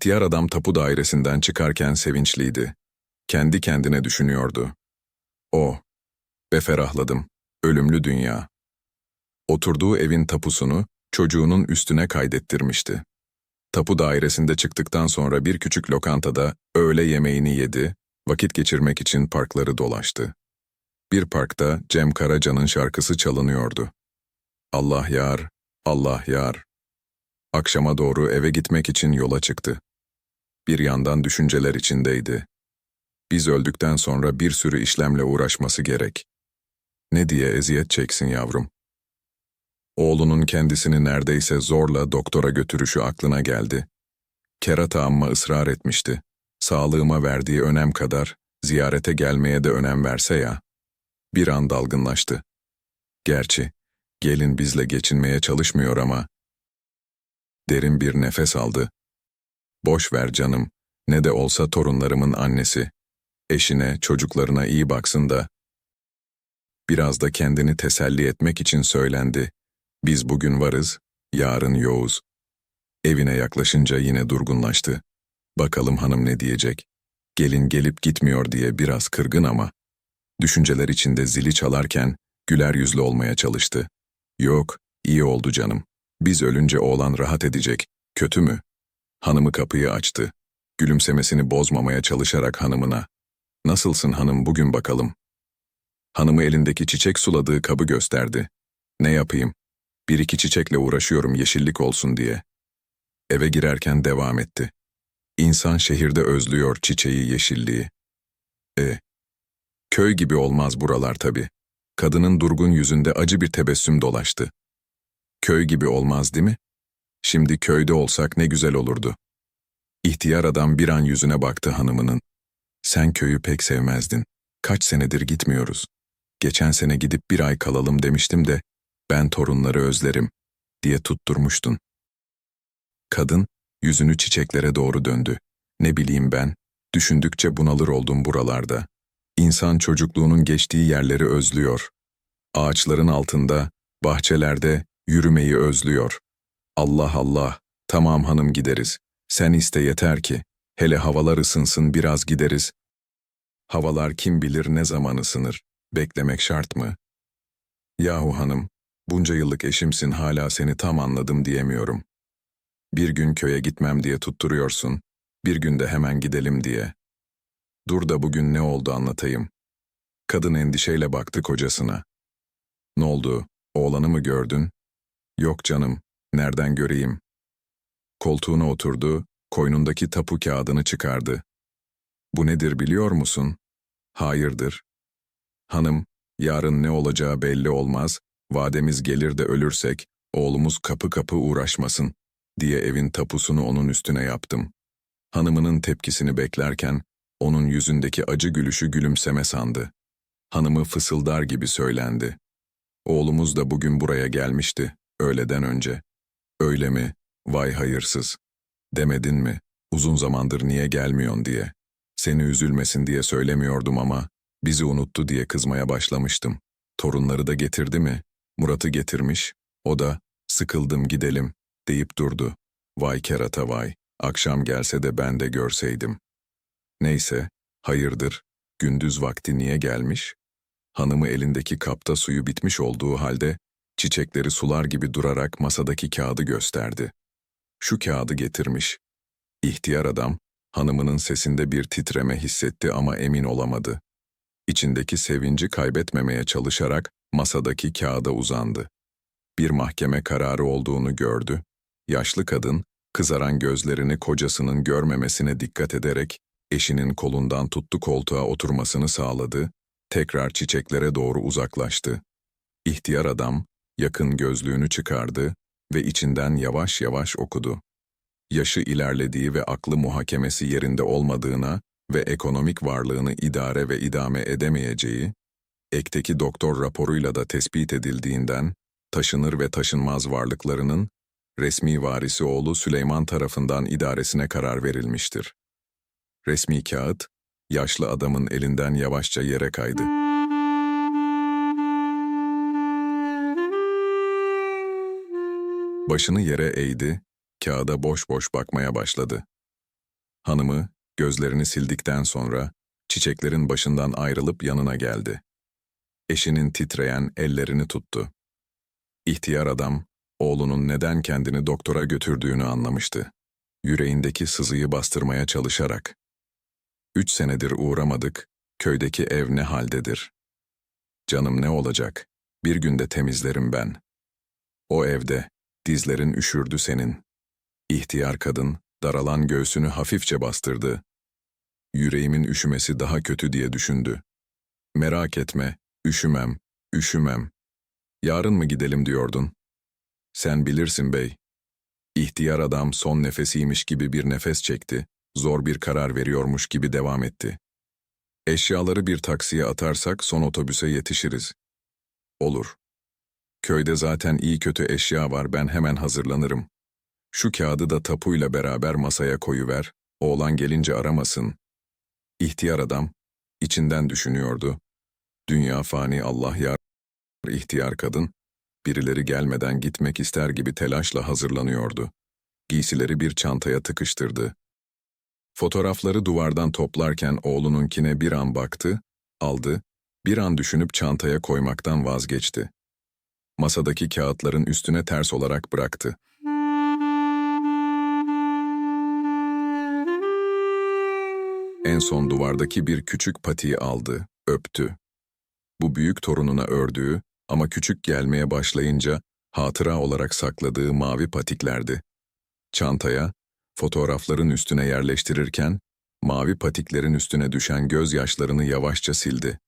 İhtiyar adam tapu dairesinden çıkarken sevinçliydi. Kendi kendine düşünüyordu. O, ve ferahladım, ölümlü dünya. Oturduğu evin tapusunu çocuğunun üstüne kaydettirmişti. Tapu dairesinde çıktıktan sonra bir küçük lokantada öğle yemeğini yedi, vakit geçirmek için parkları dolaştı. Bir parkta Cem Karaca'nın şarkısı çalınıyordu. Allah yar, Allah yar. Akşama doğru eve gitmek için yola çıktı. Bir yandan düşünceler içindeydi. Biz öldükten sonra bir sürü işlemle uğraşması gerek. Ne diye eziyet çeksin yavrum? Oğlunun kendisini neredeyse zorla doktora götürüşü aklına geldi. Kerata amma ısrar etmişti. Sağlığıma verdiği önem kadar ziyarete gelmeye de önem verse ya. Bir an dalgınlaştı. Gerçi gelin bizle geçinmeye çalışmıyor ama. Derin bir nefes aldı. Boş ver canım, ne de olsa torunlarımın annesi. Eşine, çocuklarına iyi baksın da. Biraz da kendini teselli etmek için söylendi. Biz bugün varız, yarın yoğuz. Evine yaklaşınca yine durgunlaştı. Bakalım hanım ne diyecek. Gelin gelip gitmiyor diye biraz kırgın ama. Düşünceler içinde zili çalarken güler yüzlü olmaya çalıştı. Yok, iyi oldu canım. Biz ölünce oğlan rahat edecek. Kötü mü? Hanımı kapıyı açtı. Gülümsemesini bozmamaya çalışarak hanımına. Nasılsın hanım bugün bakalım. Hanımı elindeki çiçek suladığı kabı gösterdi. Ne yapayım? Bir iki çiçekle uğraşıyorum yeşillik olsun diye. Eve girerken devam etti. İnsan şehirde özlüyor çiçeği, yeşilliği. E, köy gibi olmaz buralar tabii. Kadının durgun yüzünde acı bir tebessüm dolaştı. Köy gibi olmaz değil mi? Şimdi köyde olsak ne güzel olurdu. İhtiyar adam bir an yüzüne baktı hanımının. Sen köyü pek sevmezdin. Kaç senedir gitmiyoruz. Geçen sene gidip bir ay kalalım demiştim de, ben torunları özlerim, diye tutturmuştun. Kadın, yüzünü çiçeklere doğru döndü. Ne bileyim ben, düşündükçe bunalır oldum buralarda. İnsan çocukluğunun geçtiği yerleri özlüyor. Ağaçların altında, bahçelerde yürümeyi özlüyor. Allah Allah, tamam hanım gideriz. Sen iste yeter ki, hele havalar ısınsın biraz gideriz. Havalar kim bilir ne zaman ısınır, beklemek şart mı? Yahu hanım, bunca yıllık eşimsin hala seni tam anladım diyemiyorum. Bir gün köye gitmem diye tutturuyorsun, bir günde hemen gidelim diye. Dur da bugün ne oldu anlatayım. Kadın endişeyle baktı kocasına. Ne oldu, oğlanı mı gördün? Yok canım, nereden göreyim? Koltuğuna oturdu, koynundaki tapu kağıdını çıkardı. Bu nedir biliyor musun? Hayırdır. Hanım, yarın ne olacağı belli olmaz, vademiz gelir de ölürsek, oğlumuz kapı kapı uğraşmasın, diye evin tapusunu onun üstüne yaptım. Hanımının tepkisini beklerken, onun yüzündeki acı gülüşü gülümseme sandı. Hanımı fısıldar gibi söylendi. Oğlumuz da bugün buraya gelmişti, öğleden önce. Öyle mi? Vay hayırsız. Demedin mi? Uzun zamandır niye gelmiyorsun diye. Seni üzülmesin diye söylemiyordum ama bizi unuttu diye kızmaya başlamıştım. Torunları da getirdi mi? Murat'ı getirmiş. O da sıkıldım gidelim deyip durdu. Vay kerata vay. Akşam gelse de ben de görseydim. Neyse, hayırdır, gündüz vakti niye gelmiş? Hanımı elindeki kapta suyu bitmiş olduğu halde, çiçekleri sular gibi durarak masadaki kağıdı gösterdi. Şu kağıdı getirmiş. İhtiyar adam, hanımının sesinde bir titreme hissetti ama emin olamadı. İçindeki sevinci kaybetmemeye çalışarak masadaki kağıda uzandı. Bir mahkeme kararı olduğunu gördü. Yaşlı kadın, kızaran gözlerini kocasının görmemesine dikkat ederek eşinin kolundan tuttu koltuğa oturmasını sağladı, tekrar çiçeklere doğru uzaklaştı. İhtiyar adam, yakın gözlüğünü çıkardı ve içinden yavaş yavaş okudu. Yaşı ilerlediği ve aklı muhakemesi yerinde olmadığına ve ekonomik varlığını idare ve idame edemeyeceği, ekteki doktor raporuyla da tespit edildiğinden, taşınır ve taşınmaz varlıklarının resmi varisi oğlu Süleyman tarafından idaresine karar verilmiştir. Resmi kağıt, yaşlı adamın elinden yavaşça yere kaydı. Başını yere eğdi, kağıda boş boş bakmaya başladı. Hanımı, gözlerini sildikten sonra, çiçeklerin başından ayrılıp yanına geldi. Eşinin titreyen ellerini tuttu. İhtiyar adam, oğlunun neden kendini doktora götürdüğünü anlamıştı. Yüreğindeki sızıyı bastırmaya çalışarak. Üç senedir uğramadık, köydeki ev ne haldedir? Canım ne olacak? Bir günde temizlerim ben. O evde, dizlerin üşürdü senin. İhtiyar kadın, daralan göğsünü hafifçe bastırdı. Yüreğimin üşümesi daha kötü diye düşündü. Merak etme, üşümem, üşümem. Yarın mı gidelim diyordun? Sen bilirsin bey. İhtiyar adam son nefesiymiş gibi bir nefes çekti, zor bir karar veriyormuş gibi devam etti. Eşyaları bir taksiye atarsak son otobüse yetişiriz. Olur. Köyde zaten iyi kötü eşya var ben hemen hazırlanırım. Şu kağıdı da tapuyla beraber masaya koyuver, oğlan gelince aramasın. İhtiyar adam, içinden düşünüyordu. Dünya fani Allah yar. İhtiyar kadın, birileri gelmeden gitmek ister gibi telaşla hazırlanıyordu. Giysileri bir çantaya tıkıştırdı. Fotoğrafları duvardan toplarken oğlununkine bir an baktı, aldı, bir an düşünüp çantaya koymaktan vazgeçti. Masadaki kağıtların üstüne ters olarak bıraktı. En son duvardaki bir küçük patiyi aldı, öptü. Bu büyük torununa ördüğü ama küçük gelmeye başlayınca hatıra olarak sakladığı mavi patiklerdi. Çantaya, fotoğrafların üstüne yerleştirirken, mavi patiklerin üstüne düşen gözyaşlarını yavaşça sildi.